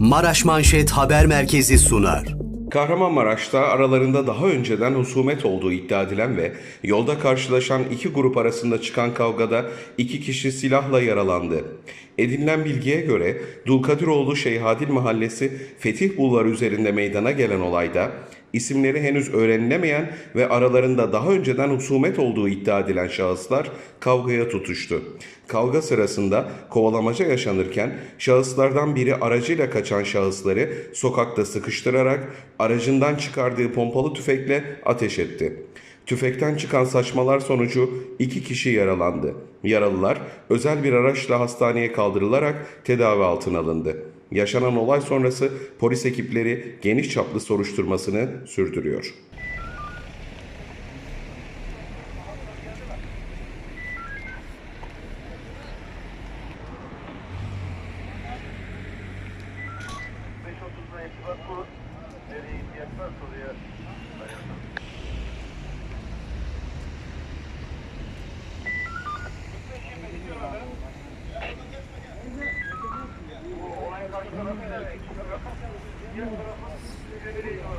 Maraş Manşet Haber Merkezi sunar. Kahramanmaraş'ta aralarında daha önceden husumet olduğu iddia edilen ve yolda karşılaşan iki grup arasında çıkan kavgada iki kişi silahla yaralandı. Edinilen bilgiye göre Dulkadiroğlu Şeyhadil Mahallesi Fetih Bulvarı üzerinde meydana gelen olayda isimleri henüz öğrenilemeyen ve aralarında daha önceden husumet olduğu iddia edilen şahıslar kavgaya tutuştu. Kavga sırasında kovalamaca yaşanırken şahıslardan biri aracıyla kaçan şahısları sokakta sıkıştırarak aracından çıkardığı pompalı tüfekle ateş etti. Tüfekten çıkan saçmalar sonucu iki kişi yaralandı. Yaralılar özel bir araçla hastaneye kaldırılarak tedavi altına alındı. Yaşanan olay sonrası polis ekipleri geniş çaplı soruşturmasını sürdürüyor. Nereye ihtiyaç